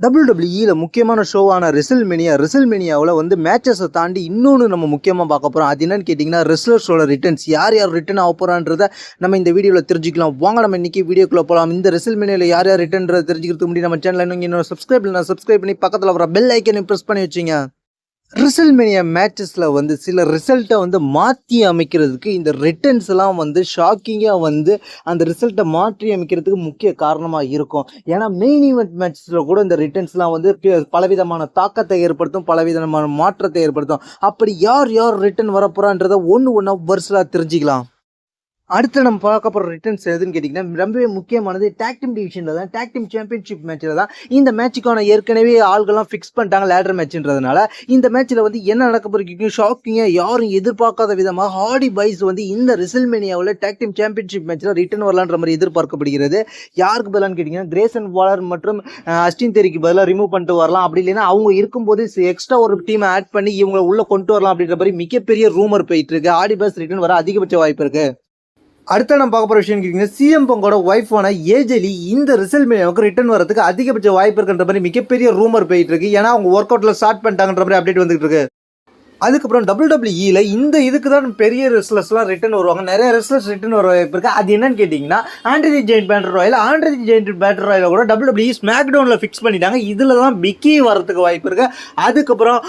டபிள்யூடபிள்யூஇல முக்கியமான ஷோவான ரெசல்மெனியா ரெசல்மெனியாவில் வந்து மேட்சஸை தாண்டி இன்னொன்று நம்ம முக்கியமாக பார்க்க போகிறோம் அது என்னன்னு கேட்டிங்கன்னா ரெஸ்லர்ஸோட ரிட்டர்ன்ஸ் யார் யார் ரிட்டர்ன் ஆக போகிறான்றத நம்ம இந்த வீடியோவில் தெரிஞ்சுக்கலாம். வாங்க நம்ம இன்னைக்கு வீடியோக்குள்ளே போகலாம் இந்த ரெசல்மெனியாவில் யார் யார் ரிட்டர்ன்றதை தெரிஞ்சுக்கிறதுக்கு முடியும் நம்ம சேனல் இன்னும் இன்னும் சப்ஸ்கிரைப் இல்லை சப்ஸ்கிரைப் பண்ணி பக்கத்தில் வர பெல் ஐக்கனை ப்ரெஸ் பண்ணி வச்சிங்க. ரிசல்மேனியா மேட்சஸில் வந்து சில ரிசல்ட்டை வந்து மாற்றி அமைக்கிறதுக்கு இந்த ரிட்டர்ன்ஸ்லாம் வந்து ஷாக்கிங்காக வந்து அந்த ரிசல்ட்டை மாற்றி அமைக்கிறதுக்கு முக்கிய காரணமாக இருக்கும். ஏன்னா மெயின் ஈவெண்ட் மேட்சஸில் கூட இந்த ரிட்டர்ன்ஸ்லாம் வந்து பலவிதமான தாக்கத்தை ஏற்படுத்தும் பலவிதமான மாற்றத்தை ஏற்படுத்தும். அப்படி யார் யார் ரிட்டர்ன் வரப்போகிறான்றதை ஒன்று ஒன்றா வருஷலாக தெரிஞ்சுக்கலாம். அடுத்து நம்ம பார்க்க போகிற ரிட்டர்ன்ஸ் எதுன்னு கேட்டிங்கன்னா ரொம்பவே முக்கியமானது டேக் டீம் டிவிஷனில் தான் டேக் டீம் சாம்பியன்ஷிப் மேட்ச்சில் தான் இந்த மேட்சுக்கான ஏற்கனவே ஆள்கள்லாம் ஃபிக்ஸ் பண்ணிட்டாங்க லேடர் மேட்ச்ன்றதுனால இந்த மேட்ச்சில் வந்து என்ன நடக்க போகிறீங்க ஷாக்கிங்காக யாரும் எதிர்பார்க்காத விதமாக ஹார்டி பைஸ் வந்து இந்த ரிசல்மேனியாவில் டேக் டீம் சாம்பியன்ஷிப் மேட்ச்சில் ரிட்டர்ன் வரலான்ற மாதிரி எதிர்பார்க்கப்படுகிறது. யாருக்கு பதிலான்னு கேட்டிங்கன்னா கிரேசன் வாலர் மற்றும் அஸ்டின் தெரிக்கு பதிலாக ரிமூவ் பண்ணிட்டு வரலாம். அப்படி இல்லைன்னா அவங்க இருக்கும்போது எக்ஸ்ட்ரா ஒரு டீமை ஆட் பண்ணி இவங்களை உள்ளே கொண்டு வரலாம் அப்படின்ற மாதிரி மிகப்பெரிய ரூமர் போயிட்டு இருக்கு. ஆடி பாய்ஸ் ரிட்டர்ன் வர அதிகபட்ச வாய்ப்பு இருக்குது அடுத்த நம்ம பார்க்க போகிற விஷயம் கேட்டிங்கன்னா சிஎம் பங்கோட ஒய்ஃபான ஏஜலி இந்த ரிசல்ட் மீடியாவுக்கு ரிட்டர்ன் வரதுக்கு அதிகபட்ச வாய்ப்பு இருக்குன்ற மாதிரி மிகப்பெரிய ரூமர் போயிட்டு இருக்கு. ஏன்னா அவங்க ஒர்க் அவுட்டில் ஸ்டார்ட் பண்ணிட்டாங்கன்ற மாதிரி அப்டேட் வந்துட்டு இருக்கு. அதுக்கப்புறம் டபுள் டபிள்யூஇல இந்த இதுக்கு தான் பெரிய ரெஸ்லர்ஸ்லாம் ரிட்டர்ன் வருவாங்க. நிறைய ரெஸ்லர்ஸ் ரிட்டர்ன் வர வாய்ப்பு இருக்குது அது என்னன்னு கேட்டிங்கன்னா Andre Giant battle royal Andre Giant battle royal கூட டபிள்யூடபிள்யூ ஸ்மாக் டவுனில் ஃபிக்ஸ் பண்ணிட்டாங்க. இதில் தான் பிக்கி வரதுக்கு வாய்ப்பு இருக்குது அதுக்கப்புறம்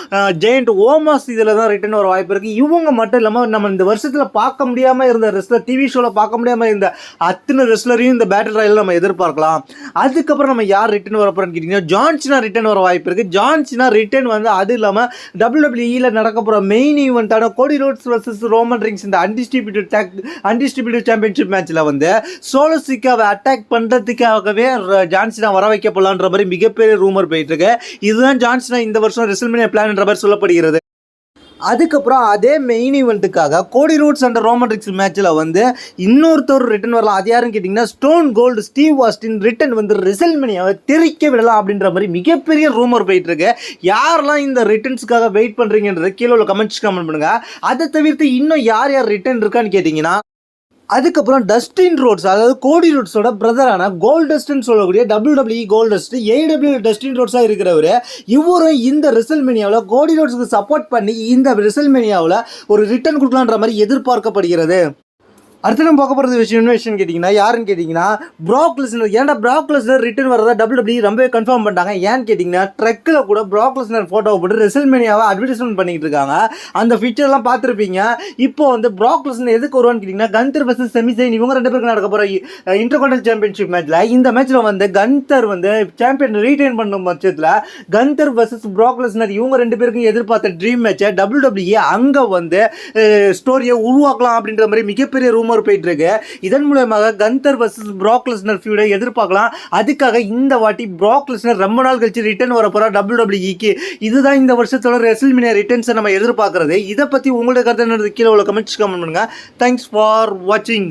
ஜெயிண்ட் ஓமாஸ் இதில் தான் ரிட்டர்ன் வர வாய்ப்பு இருக்குது இவங்க மட்டும் இல்லாமல் நம்ம இந்த வருஷத்தில் பார்க்க முடியாமல் இருந்த ரெஸ்லர் டிவி ஷோவில் பார்க்க முடியாமல் இருந்த அத்தனை ரெஸ்லரையும் இந்த பேட்டர் ராயில் நம்ம எதிர்பார்க்கலாம். அதுக்கப்புறம் நம்ம யார் ரிட்டர்ன் வர போகிறோன்னு கேட்டிங்கன்னா ஜான்சினா ரிட்டர்ன் வர வாய்ப்பு இருக்குது ஜான்சினா ரிட்டர்ன் வந்து அது இல்லாமல் டபுள் டபிள்யூடபிள்யூஇல நடக்க போகிற main ஈவெண்ட்டான Cody Rhodes versus Roman Reigns இந்த அன்டிஸ்ட்ரிபியூட்டட் டேக் அன்டிஸ்ட்ரிபியூட்டட் சாம்பியன்ஷிப் மேட்ச்சில் வந்து சோலோசிக்காவை அட்டாக் பண்ணுறதுக்காகவே ஜான்சினா வர வைக்க போகலான்ற மாதிரி மிகப்பெரிய ரூமர் போயிட்டு இருக்கு. இதுதான் ஜான்சினா இந்த வருஷம் ரெசல்மேனியா பிளான்ன்ற மாதிரி சொல்லப்படுகிறது. அதுக்கப்புறம் அதே மெயின் ஈவெண்ட்டுக்காக கோடி ரூட்ஸ் அண்ட் ரோமன் ரிக்ஸ் மேட்ச்சில் வந்து இன்னொருத்தர் ரிட்டன் வரலாம். அது யாருன்னு கேட்டிங்கன்னா Stone Cold Steve Austin return வந்து ரிசல்மனியாவை தெரிக்க விடலாம் அப்படின்ற மாதிரி மிகப்பெரிய ரூமர் போயிட்டு இருக்கு யாரெல்லாம் இந்த ரிட்டர்ன்ஸ்க்காக வெயிட் பண்ணுறீங்கன்றது கீழே உள்ள கமெண்ட்ஸ் கமெண்ட் பண்ணுங்கள் அதை தவிர்த்து இன்னும் யார் யார் ரிட்டன் இருக்கான்னு கேட்டிங்கன்னா அதுக்கப்புறம் டஸ்டின் ரோட்ஸ் அதாவது கோடி ரோட்ஸோட பிரதரான கோல்டஸ்ட்னு சொல்லக்கூடிய டபிள்யூ கோல்டஸ்ட் ஏடபிள்யூ டஸ்டின் ரோட்ஸாக இருக்கிறவர். இவரும் இந்த ரிசல்மேனியாவில் கோடி ரோட்ஸுக்கு சப்போர்ட் பண்ணி இந்த ரிசல்மேனியாவில் ஒரு ரிட்டர்ன் கொடுக்கலான்ற மாதிரி எதிர்பார்க்கப்படுகிறது. அடுத்து நம்ம பார்க்க போகிறது விஷயம் என்ன விஷயம் கேட்டிங்கன்னா யாருன்னு கேட்டிங்கன்னா ப்ராக்லெஸ்னர் ஏன்டா ப்ராக்லெஸ்னர் ரிட்டர்ன் வரதா டபிள்யூ ரொம்பவே கன்ஃபார்ம் பண்ணிட்டாங்க. ஏன்னு கேட்டிங்கன்னா ட்ரெக்கில் கூட ப்ராக்லெஸ்னர் ஃபோட்டோவை போட்டு ரெசல்மேனியாவை அட்வர்டைஸ்மெண்ட் பண்ணிட்டு இருக்காங்க. அந்த ஃபீச்சர்லாம் பார்த்துருப்பீங்க. இப்போ வந்து ப்ராக்லெஸ்னர் எதுக்கு வருவான்னு கேட்டிங்கன்னா கந்தர் வர்சஸ் செமிசைன் இவங்க ரெண்டு பேருக்கு நடக்க போகிற இன்டர்கான்டல் சாம்பியன்ஷிப் மேட்ச்சில் இந்த மேட்ச்சில் வந்து கந்தர் வந்து சாம்பியன் ரீட்டைன் பண்ணும் பட்சத்தில் கந்தர் வர்சஸ் ப்ராக்லெஸ்னர் இவங்க ரெண்டு பேருக்கும் எதிர்பார்த்த ட்ரீம் மேட்சை டபிள்யூ அங்கே வந்து ஸ்டோரியை உருவாக்கலாம் அப்படின்ற மாதிரி மிகப்பெரிய ரூமர் போயிட்டு இருக்கு இதன் மூலயமாக கந்தர் வர்சஸ் ப்ராக்லெஸ்னர் ஃபியூடை எதிர்பார்க்கலாம். அதுக்காக இந்த வாட்டி ப்ராக்லெஸ்னர் ரொம்ப நாள் கழிச்சு ரிட்டர்ன் வர போறா டபிள்யூடபிள்யூக்கு இதுதான் இந்த வருஷத்தோட ரெசில்மினியா ரிட்டர்ன்ஸை நம்ம எதிர்பார்க்கறது. இதை பற்றி உங்களோட கருத்து என்னது கீழே உள்ள கமெண்ட்ஸ் கமெண்ட் பண்ணுங்க. தேங்க்ஸ் ஃபார் வாட்சிங்